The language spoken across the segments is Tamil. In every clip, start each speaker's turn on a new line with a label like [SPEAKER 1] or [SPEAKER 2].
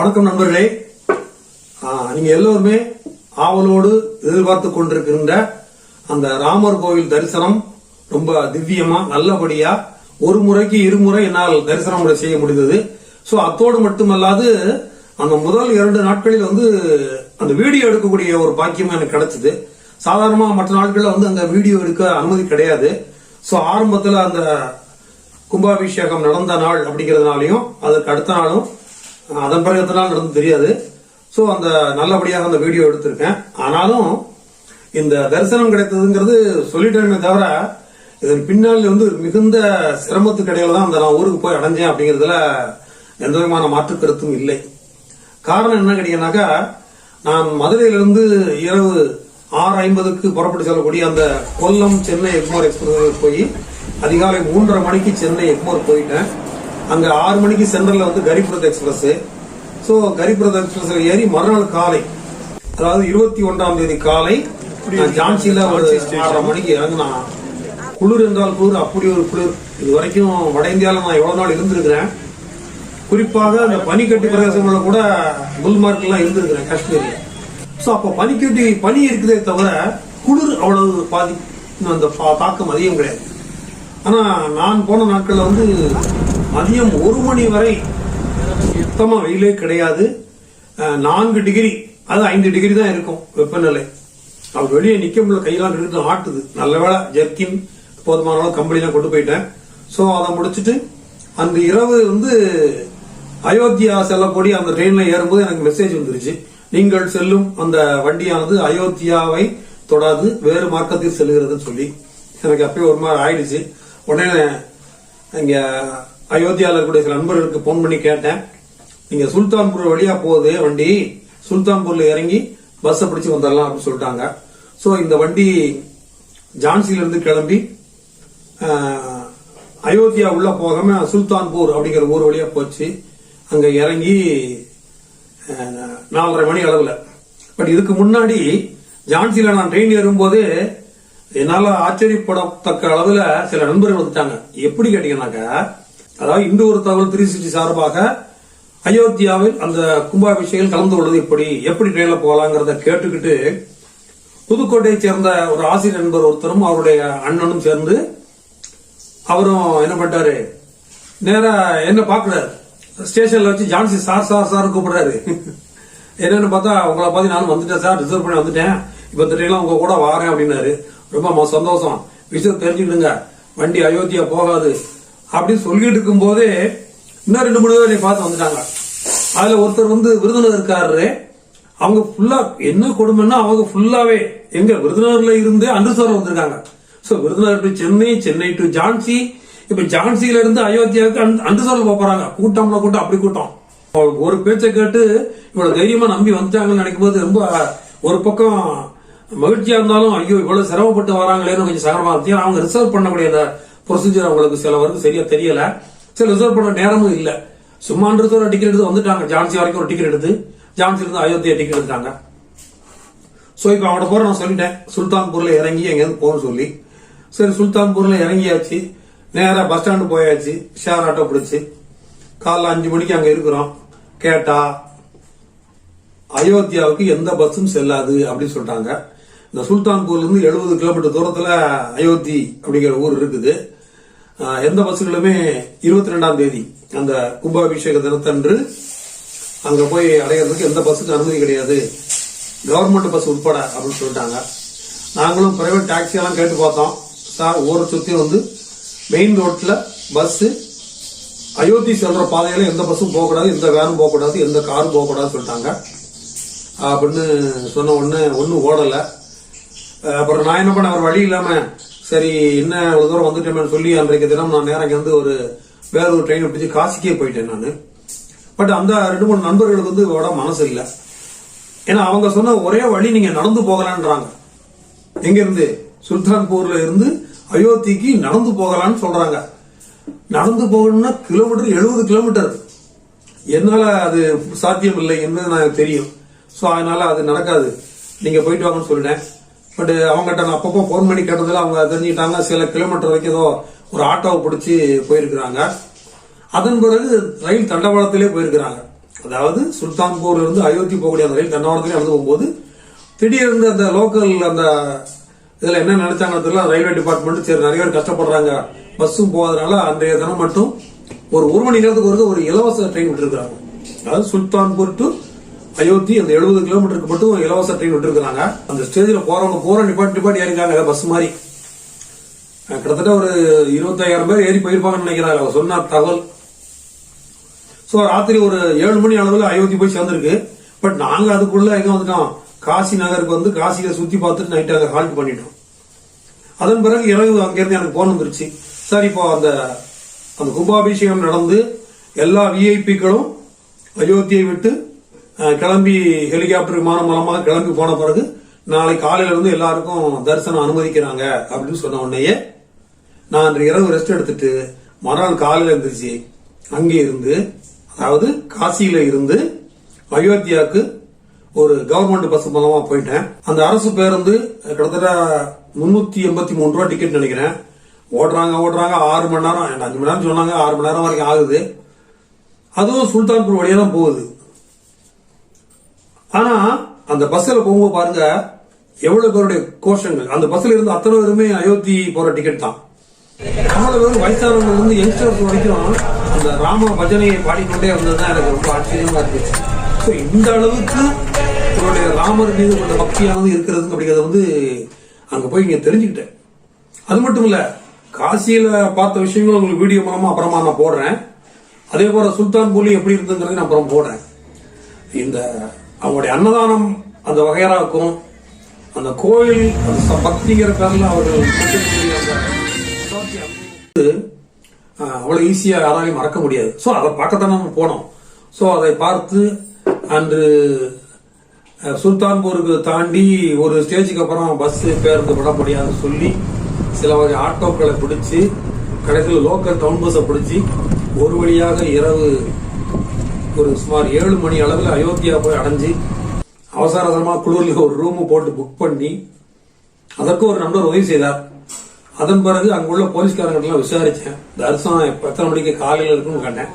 [SPEAKER 1] வணக்கம் நண்பர்களே. ஆ, நீங்க எல்லோருமே ஆவலோடு எதிர்பார்த்து கொண்டிருக்கின்ற அந்த ராமர் கோவில் தரிசனம் ரொம்ப திவ்யமா நல்லபடியா ஒரு முறைக்கு இருமுறை என்னால் தரிசனம் கூட செய்ய முடிந்தது. ஸோ அத்தோடு மட்டுமல்லாது அந்த முதல் இரண்டு நாட்களில் வந்து அந்த வீடியோ எடுக்கக்கூடிய ஒரு பாக்கியம் எனக்கு கிடைச்சது. சாதாரணமாக மற்ற நாட்களில் வந்து அங்கே வீடியோ எடுக்க அனுமதி கிடையாது. ஸோ ஆரம்பத்தில் அந்த கும்பாபிஷேகம் நடந்த நாள் அப்படிங்கிறதுனாலையும் அதுக்கு அடுத்த நாளும் அதன் பிறகு எத்தனை நாள் நடந்து தெரியாது. ஸோ அந்த நல்லபடியாக அந்த வீடியோ எடுத்திருக்கேன். ஆனாலும் இந்த தரிசனம் கிடைத்ததுங்கிறது சொல்லிட்டேனே தவிர இதன் பின்னால் வந்து மிகுந்த சிரமத்துக்கு இடையில தான் அந்த நான் ஊருக்கு போய் அடைஞ்சேன் அப்படிங்கறதுல எந்த விதமான மாற்று கருத்தும் இல்லை. காரணம் என்ன கேட்டீங்கன்னாக்கா நான் மதுரையிலிருந்து இரவு ஆறு ஐம்பதுக்கு புறப்பட்டு செல்லக்கூடிய அந்த கொல்லம் சென்னை எக்மோர் எக்ஸ்பிரஸ் போய் அதிகாலை மூன்றரை மணிக்கு சென்னை எக்மோர் போயிட்டேன். அங்க ஆறு மணிக்கு சென்ட்ரல்ல வந்து கரிபுரத் எக்ஸ்பிரஸ். சோ கரிபுரத் எக்ஸ்பிரஸ்ல ஏறி மறுநாள் காலை அதாவது இருபத்தி ஒன்றாம் தேதி காலை நான் ஜான்சியில ஒரு ஆறரை மணிக்கு இறங்கினா குளிர் என்றால் குளிர் அப்படி ஒரு குளிர். இது வரைக்கும் வட இந்தியாவில் நான் எவ்வளவு நாள் இருந்திருக்கிறேன். குறிப்பாக அந்த பனிக்கட்டி பிரதேசங்கள்ல கூட குல்மார்க் எல்லாம் இருந்திருக்கிறேன் காஷ்மீர்ல. சோ அப்ப பனிக்கட்டி பனி இருக்குதே தவிர குளிர் அவ்வளவு பாதி அந்த தாக்கம் அதிகம் கிடையாது. ஆனா நான் போன நாட்கள்ல வந்து மதியம் ஒரு மணி வரை சுத்தமாக வெயிலே கிடையாது. நான்கு டிகிரி அது ஐந்து டிகிரி தான் இருக்கும் வெப்பநிலை. அவர் வெளியே நிற்க முடியல கையெல்லாம் ரெண்டு ஆட்டுது. நல்ல வேளை ஜெர்கின் போதுமான அளவு கம்பெனிலாம் கொண்டு போயிட்டேன். ஸோ அதை முடிச்சுட்டு அந்த இரவு வந்து அயோத்தியா செல்லக்கூடிய அந்த ட்ரெயின்ல ஏறும்போது எனக்கு மெசேஜ் வந்துருச்சு. நீங்கள் செல்லும் அந்த வண்டியானது அயோத்தியாவை தொடாது வேறு மார்க்கத்தில் செல்கிறதுன்னு சொல்லி. எனக்கு அப்பயே ஒரு மாதிரி ஆயிடுச்சு. உடனே இங்கே அயோத்தியாவில் இருக்கக்கூடிய சில நண்பர்களுக்கு போன் பண்ணி கேட்டேன். நீங்க சுல்தான்பூர் வழியா போகுது வண்டி. சுல்தான்பூர்ல இறங்கி பஸ்ஸை பிடிச்சு வந்துடலாம் அப்படின்னு சொல்லிட்டாங்க. ஸோ இந்த வண்டி ஜான்சில கிளம்பி அயோத்தியா உள்ள போகாம சுல்தான்பூர் அப்படிங்கிற ஊர் வழியா போச்சு. அங்க இறங்கி நாலரை மணி அளவில். பட் இதுக்கு முன்னாடி ஜான்சியில் நான் ட்ரெயின் ஏறும்போது என்னால ஆச்சரியப்படத்தக்க அளவுல சில நண்பர்கள் வந்துட்டாங்க. எப்படி கேட்டீங்கன்னாக்கா அதாவது இன்று ஒரு தகவல் த்ரீ சிக்ஸ்டி சார்பாக அயோத்தியாவில் அந்த கும்பாபிஷேகம் கலந்து கொள்வது எப்படி? எப்படி ட்ரெயினில் போகலாங்கிறத கேட்டுக்கிட்டு புதுக்கோட்டையை சேர்ந்த ஒரு ஆசிரியர் நண்பர் ஒருத்தரும் அவருடைய அண்ணனும் சேர்ந்து அவரும் என்ன பண்ணிட்டாரு? நேரா என்ன பாக்குறாரு ஸ்டேஷன்ல வச்சு ஜான்சி சார் சார் சார் கூப்பிடுறாரு. என்னன்னு பார்த்தா உங்களை பார்த்து நானும் வந்துட்டேன் சார் ரிசர்வ் பண்ணி வந்துட்டேன். இப்ப இந்த ட்ரெயின்ல உங்க கூட வாரேன் அப்படின்னாரு. ரொம்ப ம- சந்தோஷம். விஷயம் தெரிஞ்சுக்கிடுங்க. வண்டி அயோத்தியா போகாது. அப்படின்னு சொல்லிட்டு இருக்கும் போதே இன்னும் ரெண்டு மூணு பேர் பார்த்து வந்துட்டாங்க. அதுல ஒருத்தர் வந்து விருதுநகர் இருக்காரு. அவங்க ஃபுல்லா என்ன கொடுமைன்னா அவங்க ஃபுல்லாவே எங்க விருதுநகர்ல இருந்து அன்றுசோரம் வந்திருக்காங்க. So Virudhunagar to Chennai Chennai to Jhansi இப்ப ஜான்சியில இருந்து அயோத்தியாவுக்கு அன்றுசோரம் போறாங்க. கூட்டம்ல கூட்டம் அப்படி கூட்டம். ஒரு பேச்சை கேட்டு இவ்வளவு தைரியமா நம்பி வந்துட்டாங்கன்னு நினைக்கும் போது ரொம்ப ஒரு பக்கம் மகிழ்ச்சியா இருந்தாலும் ஐயோ இவ்வளவு சிரமப்பட்டு வராங்களேன்னு கொஞ்சம் சகரமா இருந்துச்சு. அவங்க ரிசர்வ் பண்ணக்கூடிய ப்ரொசீஜர் அவங்களுக்கு சில வரைக்கும் சரியா தெரியல. சில ரிசர்வ் பண்ண நேரமும் இல்ல. சும்மான்றது ஒரு டிக்கெட் எடுத்து வந்துட்டாங்க. ஜான்சி வரைக்கும் ஒரு டிக்கெட் எடுத்து ஜான்சி இருந்து அயோத்தியா டிக்கெட் எடுத்தாங்க. சோ இப்ப அவட போற நான் சொல்லிட்டேன். சுல்தான்பூர்ல இறங்கி எங்கேயாவது போகணும்னு சொல்லி. சரி சுல்தான்பூர்ல இறங்கியாச்சு. நேரா பஸ் ஸ்டாண்டு போயாச்சு. ஷேர் ஆட்டோ பிடிச்சி. காலைல அஞ்சு மணிக்கு அங்க இருக்கிறோம். கேட்டா அயோத்தியாவுக்கு எந்த பஸ்ஸும் செல்லாது அப்படின்னு சொல்லிட்டாங்க. இந்த சுல்தான்பூர்லேருந்து எழுபது கிலோமீட்டர் தூரத்தில் அயோத்தி அப்படிங்கிற ஊர் இருக்குது. எந்த பஸ்ஸுகளுமே இருபத்தி ரெண்டாம் தேதி அந்த கும்பாபிஷேக தினத்தன்று அங்கே போய் அடையிறதுக்கு எந்த பஸ்ஸுக்கும் அனுமதி கிடையாது. கவர்மெண்ட் பஸ் உட்பட அப்படின்னு சொல்லிட்டாங்க. நாங்களும் பிரைவேட் டாக்ஸியெல்லாம் கேட்டு பார்த்தோம். சார் ஊரை சுற்றியும் வந்து மெயின் ரோட்டில் பஸ்ஸு அயோத்தி செல்ற பாதையில் எந்த பஸ்ஸும் போகக்கூடாது எந்த வேனும் போகக்கூடாது எந்த காரும் போகக்கூடாதுன்னு சொல்லிட்டாங்க. அப்படின்னு சொன்ன உடனே ஒன்றும் ஓடலை. அப்புறம் நான் என்ன பண்ண ஒரு வழி இல்லாம சரி என்ன ஒரு தூரம் வந்துட்டேன்னு சொல்லி அன்றைக்கு தினம் நான் நேரம் வந்து ஒரு வேற ஒரு ட்ரெயின் பிடிச்சி காசிக்கே போயிட்டேன் நான். பட் அந்த ரெண்டு மூணு நண்பர்களுக்கு வந்து விட மனசு இல்லை. ஏன்னா அவங்க சொன்ன ஒரே வழி நீங்க நடந்து போகலான்றாங்க. எங்க இருந்து சுல்தான்பூர்ல இருந்து அயோத்திக்கு நடந்து போகலான்னு சொல்றாங்க. நடந்து போகணும்னா கிலோமீட்டர் எழுபது கிலோமீட்டர் என்னால அது சாத்தியம் இல்லை என்பது எனக்கு தெரியும். ஸோ அதனால அது நடக்காது. நீங்க போயிட்டு வாங்கன்னு சொல்லிட்டேன். பட் அவங்ககிட்ட நான் அப்பப்போ ஃபோன் பண்ணி கேட்டதில் அவங்க தெரிஞ்சுக்கிட்டாங்க. சில கிலோமீட்டர் வரைக்கும் ஏதோ ஒரு ஆட்டோவை பிடிச்சி போயிருக்கிறாங்க. அதன் பிறகு ரயில் தண்டவாளத்திலே போயிருக்கிறாங்க. அதாவது சுல்தான்பூர்ல இருந்து அயோத்தி போகக்கூடிய அந்த ரயில் தண்டவாளத்திலே வந்து போகும்போது திடீர்னு அந்த லோக்கல் அந்த இதில் என்ன நினைச்சாங்கன்னு தெரியல. ரயில்வே டிபார்ட்மெண்ட் சரி நிறைய பேர் கஷ்டப்படுறாங்க. பஸ்ஸும் போகாதனால அன்றைய தினம் மட்டும் ஒரு ஒரு மணி நேரத்துக்கு ஒரு ஒரு இலவச ட்ரெயின் விட்டுருக்காங்க அதாவது சுல்தான்பூர் டு அயோத்தி அந்த எழுபது கிலோமீட்டருக்கு மட்டும் இலவச ட்ரெயின் விட்டுருக்காங்க அந்த ஸ்டேஜில் போறவங்க போற நிப்பாட்டி நிப்பாட்டி ஏறிக்காங்க பஸ் மாதிரி. கிட்டத்தட்ட ஒரு இருபத்தாயிரம் பேர் ஏறி போயிருப்பாங்கன்னு நினைக்கிறாங்க அவர் சொன்ன தகவல். ஸோ ராத்திரி ஒரு ஏழு மணி அளவில் அயோத்தி போய் சேர்ந்துருக்கு. பட் நாங்கள் அதுக்குள்ள எங்க வந்துட்டோம்? காசி நகருக்கு வந்து காசியில சுத்தி பார்த்துட்டு நைட்டு அங்கே ஹால்ட் பண்ணிட்டோம். அதன் பிறகு இரவு அங்கேருந்து எனக்கு போன் வந்துருச்சு. சார் இப்போ அந்த அந்த கும்பாபிஷேகம் நடந்து எல்லா விஐபிக்களும் அயோத்தியை விட்டு கிளம்பி ஹெலிகாப்டர் விமானம் மூலமாக கிளம்பி போன பிறகு நாளை காலையில இருந்து எல்லாருக்கும் தரிசனம் அனுமதிக்கிறாங்க அப்படின்னு சொன்ன உடனேயே நான் அன்று இரவு ரெஸ்ட் எடுத்துட்டு மறுநாள் காலையில இருந்துச்சு அங்கே இருந்து அதாவது காசியில இருந்து அயோத்தியாவுக்கு ஒரு கவர்மெண்ட் பஸ் மூலமா போயிட்டேன். அந்த அரசு பேருந்து கிட்டத்தட்ட முன்னூத்தி எண்பத்தி மூணு ரூபா டிக்கெட் நினைக்கிறேன். ஓடுறாங்க ஓடுறாங்க ஆறு மணி நேரம் அஞ்சு மணி நேரம் சொன்னாங்க ஆறு மணி நேரம் வரைக்கும் ஆகுது. அதுவும் சுல்தான்பூர் வழியா தான் போகுது. ஆனா அந்த பஸ்ல போகும்போது பாருங்க எவ்வளவு பேருடைய கோஷங்கள். அந்த பஸ்ல இருந்து அத்தனை பேருமே அயோத்தி போற டிக்கெட் தான். அவ்வளவு பேரும் வயசானவங்க இருந்து யங்ஸ்டர்ஸ் வரைக்கும் அந்த ராம பஜனையை பாடிக்கொண்டே இருந்ததுதான் எனக்கு ரொம்ப ஆச்சரியமா இருந்துச்சு. ஸோ இந்த அளவுக்கு இவருடைய ராமர் மீது கொண்ட பக்தியானது இருக்கிறது அப்படிங்கிறத வந்து அங்க போய் இங்க தெரிஞ்சுக்கிட்டேன். அது மட்டும் இல்ல காசியில பார்த்த விஷயங்களும் உங்களுக்கு வீடியோ மூலமா அப்புறமா நான் போடுறேன். அதே போல சுல்தான் பூலி எப்படி இருந்ததுங்கிறத நான் அப்புறம் போடுறேன். இந்த அவங்களுடைய அன்னதானம் அந்த வகையராக்கும் அந்த கோயில் அந்த பக்திங்கிற பேர்ல அவர்கள் கொடுக்கக்கூடிய அவ்வளவு ஈஸியா யாராலையும் மறக்க முடியாது. ஸோ அதை பார்க்கத்தான் நம்ம போனோம். ஸோ அதை பார்த்து அன்று சுல்தான்பூருக்கு தாண்டி ஒரு ஸ்டேஜுக்கு அப்புறம் பஸ் பேருந்து விட முடியாதுன்னு சொல்லி சில வகை ஆட்டோக்களை பிடிச்சி கடைசியில் லோக்கல் டவுன் பஸ்ஸை பிடிச்சி ஒரு வழியாக இரவு ஒரு சுமார் ஏழு மணி அளவில் அயோத்தியா போய் அடைஞ்சு அவசர அவசரமா ஒரு ரூம் போட்டு புக் பண்ணி அதற்கு ஒரு நண்பர் உதவி செய்தார். அதன் பிறகு அங்குள்ள போலீஸ்காரங்கிட்டலாம் விசாரித்தேன் தரிசனம் எத்தனை மணிக்கு காலையில் இருக்குன்னு கேட்டேன்.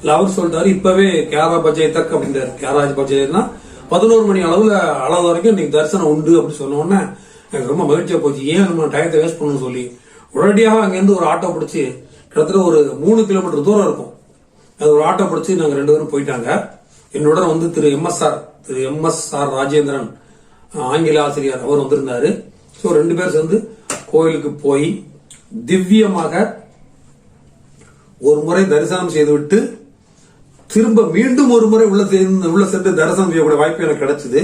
[SPEAKER 1] இல்லை அவர் சொல்லிட்டாரு இப்பவே கேரா பஜை தக் அப்படின்றார். கேராஜ் பஜைனா பதினோரு மணி அளவில் அளவு வரைக்கும் இன்னைக்கு தரிசனம் உண்டு அப்படின்னு சொன்னோன்னே எனக்கு ரொம்ப மகிழ்ச்சியாக போச்சு. ஏன் நம்ம டயத்தை வேஸ்ட் பண்ணணும்னு சொல்லி. உடனடியாக அங்கேருந்து ஒரு ஆட்டோ பிடிச்சி கிட்டத்தட்ட ஒரு மூணு கிலோமீட்டர் தூரம் இருக்கும். அது ஒரு ஆட்டோ பிடிச்சி நாங்க ரெண்டு பேரும் போயிட்டாங்க. என்னுடன் வந்து திரு எம்எஸ்ஆர் திரு எம்எஸ்ஆர் ராஜேந்திரன் ஆங்கில ஆசிரியர் அவர் வந்திருந்தாரு. ஸோ ரெண்டு பேர் சேர்ந்து கோயிலுக்கு போய் திவ்யமாக ஒரு முறை தரிசனம் செய்துவிட்டு திரும்ப மீண்டும் ஒரு முறை உள்ள சேர்ந்து உள்ள சேர்ந்து தரிசனம் செய்யக்கூடிய வாய்ப்பு எனக்கு கிடைச்சது.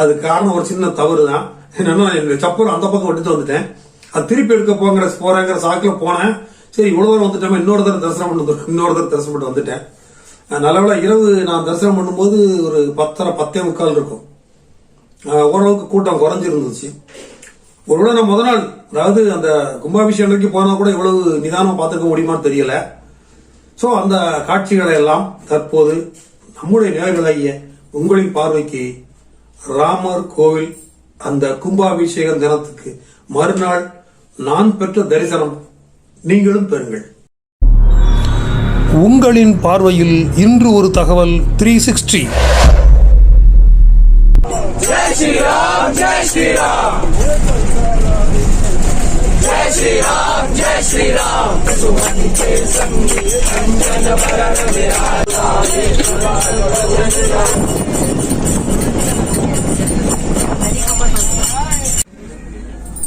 [SPEAKER 1] அது காரணம் ஒரு சின்ன தவறு தான் என்னன்னா என்னுடைய சப்பல் அந்த பக்கம் விட்டுட்டு வந்துட்டேன். அது திருப்பி எடுக்க போங்கிற போறேங்கிற சாக்கில் போனேன். சரி இவ்வளவு தூரம் வந்துட்டோம் இன்னொரு தடவை தரிசனம் பண்ணி இன்னொரு தடவை தரிசனம் பண்ணி வந்துட்டேன். நல்லவேளை இரவு நான் தரிசனம் பண்ணும்போது ஒரு பத்தரை பத்தே முக்கால் இருக்கும். ஓரளவுக்கு கூட்டம் குறைஞ்சிருந்துச்சு. ஒருவேளை நான் முத நாள் அதாவது அந்த கும்பாபிஷேகம் வரைக்கும் போனால் கூட இவ்வளவு நிதானமாக பார்த்துக்க முடியுமான்னு தெரியல. ஸோ அந்த காட்சிகளை எல்லாம் தற்போது நம்முடைய நேர்களாகிய உங்களின் பார்வைக்கு ராமர் கோவில் அந்த கும்பாபிஷேகம் தினத்துக்கு மறுநாள் நான் பெற்ற தரிசனம் நீங்களும் பெறுங்கள். உங்களின் பார்வையில் இன்று ஒரு தகவல் த்ரீ சிக்ஸ்டி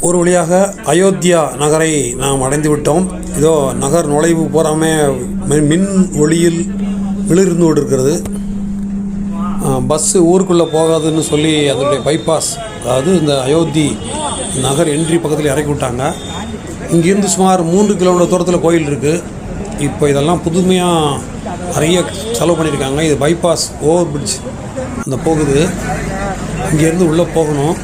[SPEAKER 1] ஒரு வழியாக அயோத்தியா நகரை நாம் அடைந்து விட்டோம் இதோ நகர் நுழைவு போகாமே மின் ஒளியில் விளிர்ந்து கொண்டிருக்கிறது. பஸ்ஸு ஊருக்குள்ளே போகாதுன்னு சொல்லி அதனுடைய பைபாஸ் அதாவது இந்த அயோத்தி நகர் என்ட்ரி பக்கத்தில் இறக்கி விட்டாங்க. இங்கேருந்து சுமார் மூன்று கிலோமீட்டர் தூரத்தில் கோயில் இருக்குது இப்போ இதெல்லாம் புதுமையாக நிறைய செலவு பண்ணியிருக்காங்க. இது பைபாஸ் ஓவர் பிரிட்ஜ் அந்த போகுது. இங்கேருந்து உள்ளே போகணும்.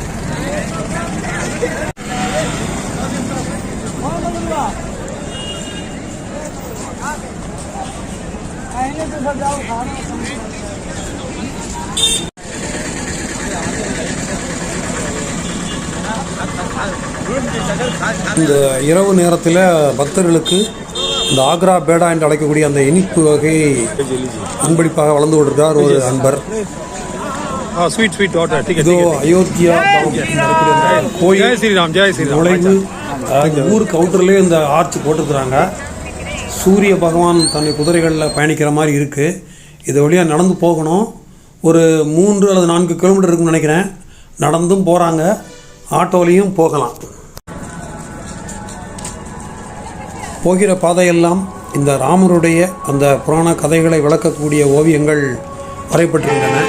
[SPEAKER 1] இந்த இரவு நேரத்தில் பக்தர்களுக்கு இந்த ஆக்ரா பேடா என்று அழைக்கக்கூடிய அந்த இனிப்பு வகை அன்பளிப்பாக வளர்ந்து கொண்டிருக்கிறார் ஒரு அன்பர்.
[SPEAKER 2] ஸ்வீட் ஸ்வீட்
[SPEAKER 1] இதோ அயோத்தியா கோயில்
[SPEAKER 2] ஸ்ரீராம் ஜெய் ஸ்ரீராம்.
[SPEAKER 1] நுழைவு ஊர் கவுண்டர்லேயே இந்த ஆர்ச் போட்டுருக்குறாங்க. சூரிய பகவான் தன்னை குதிரைகளில் பயணிக்கிற மாதிரி இருக்குது இது வழியாக நடந்து போகணும். ஒரு மூன்று அல்லது நான்கு கிலோமீட்டர் இருக்குன்னு நினைக்கிறேன். நடந்தும் போகிறாங்க ஆட்டோலையும் போகலாம். போகிற பாதையெல்லாம் இந்த ராமருடைய அந்த புராண கதைகளை விளக்கக்கூடிய ஓவியங்கள் வரையப்பட்டிருக்கின்றன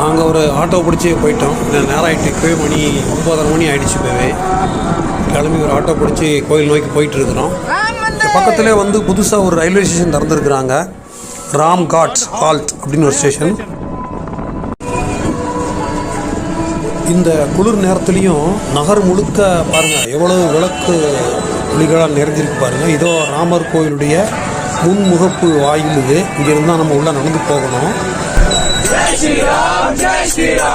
[SPEAKER 1] நாங்கள் ஒரு ஆட்டோ பிடிச்சி போயிட்டோம். நேரம் ஆகிட்டு மணி ஒன்பதரை மணி ஆகிடுச்சு போவே கிளம்பி ஒரு ஆட்டோ பிடிச்சி கோயில் நோக்கி போயிட்டு இருக்கிறோம். பக்கத்திலே வந்து புதுசாக ஒரு ரயில்வே ஸ்டேஷன் திறந்துருக்குறாங்க. ராம் காட்ஸ் ஹால்ட் அப்படின்னு ஒரு ஸ்டேஷன். இந்த குளிர் நேரத்துலையும் நகர் முழுக்க பாருங்கள் எவ்வளவு விளக்கு ஒளிகளால் நிறைஞ்சிருக்கு பாருங்கள் இதோ ராமர் கோயிலுடைய முன்முகப்பு வாயில் இது. இங்கிருந்து தான் நம்ம உள்ளே நடந்து போகணும்.
[SPEAKER 3] पूरा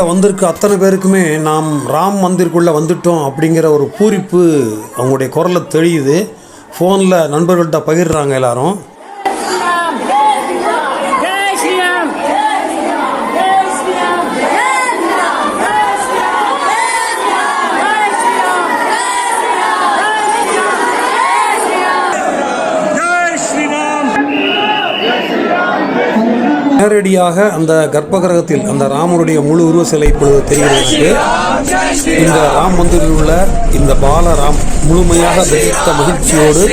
[SPEAKER 1] மந்திருக்குள்ளே வந்திருக்க அத்தனை பேருக்குமே நாம் ராம் மந்திருக்குள்ளே வந்துட்டோம் அப்படிங்கிற ஒரு பூரிப்பு அவங்களுடைய குரலில் தெரியுது ஃபோனில் நண்பர்கள்ட்ட பகிர்றாங்க எல்லாரும். நேரடியாக அந்த கர்ப்ப கிரகத்தில் அந்த ராமருடைய முழு உருவ சிலை இப்பொழுது தெரிகிறது இந்த ராம் மந்திரில் உள்ள இந்த பால ராம் முழுமையாக தரிசித்த மகிழ்ச்சியோடு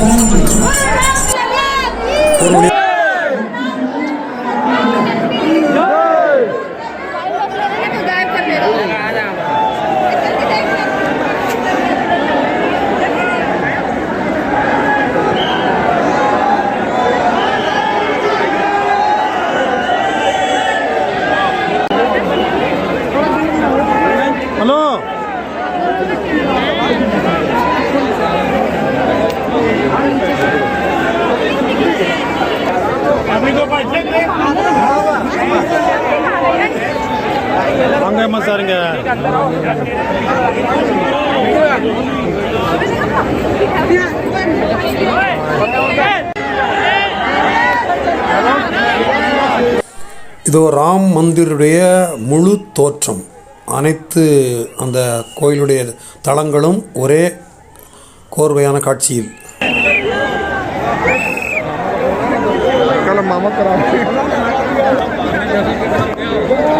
[SPEAKER 1] அவருடைய
[SPEAKER 2] வாங்க அம்மா சாருங்க.
[SPEAKER 1] இதோ ராம் மந்திருடைய முழு தோற்றம். அனைத்து அந்த கோயிலுடைய தளங்களும் ஒரே கோர்வையான காட்சியில்.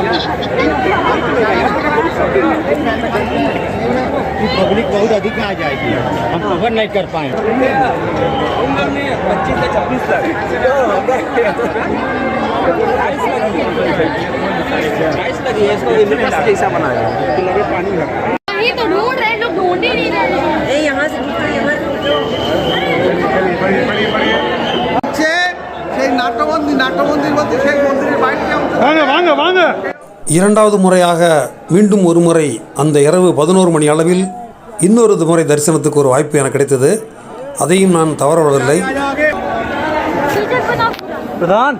[SPEAKER 2] करा
[SPEAKER 4] पब्लिक बहुत अधिक आ जाएगी हम कवर नहीं कर पाए
[SPEAKER 3] ये तो ढूंढ रहे हैं लोग ढूंढ ही नहीं रहे हैं
[SPEAKER 5] यहाँ से यहाँ সে সেই নাট্যবন্দী নাট্যবন্দির মধ্যে সেই মন্দিরের বাইরে
[SPEAKER 1] இரண்டாவது முறையாக மீண்டும் ஒரு முறை அந்த இரவு பதினோரு மணி அளவில் இன்னொரு முறை தரிசனத்துக்கு ஒரு வாய்ப்பு எனக்கு கிடைத்தது. அதையும் நான் தவறவிடவில்லை பிரதான்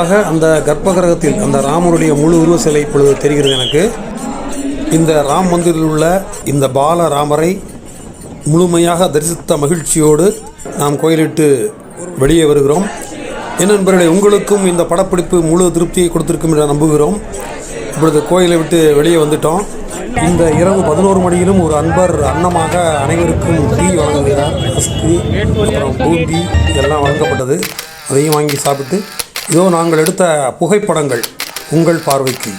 [SPEAKER 1] நேரடியாக அந்த கர்ப்பகிரகத்தில் அந்த ராமருடைய முழு உருவ சிலை இப்பொழுது தெரிகிறது எனக்கு. இந்த ராம் மந்திரில் உள்ள இந்த பால ராமரை முழுமையாக தரிசித்த மகிழ்ச்சியோடு நாம் கோயிலிட்டு வெளியே வருகிறோம். என் நண்பர்களே உங்களுக்கும் இந்த படப்பிடிப்பு முழு திருப்தியை கொடுத்திருக்கும் என்று நம்புகிறோம். இப்பொழுது கோயிலை விட்டு வெளியே வந்துட்டோம். இந்த இரவு பதினோரு மணியிலும் ஒரு அன்பர் அன்னமாக அனைவருக்கும் டீ வழங்குகிறார். ரஸ்க்கு அப்புறம் பூந்தி இதெல்லாம் வழங்கப்பட்டது. அதையும் வாங்கி சாப்பிட்டு இதோ நாங்கள் எடுத்த புகைப்படங்கள் உங்கள் பார்வைக்கு.